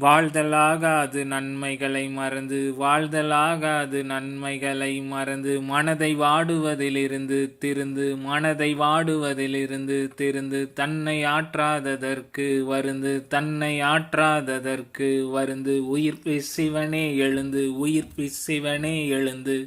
வாழ்தலாகாது நன்மைகளை மறந்து வாழ்தலாகாது நன்மைகளை மறந்து மனதை வாடுவதிலிருந்து திருந்து மனதை வாடுவதிலிருந்து திருந்து தன்னை ஆற்றாததற்கு வருந்து தன்னை ஆற்றாததற்கு வருந்து உயிர் சிவனே எழுந்து உயிர் சிவனே எழுந்து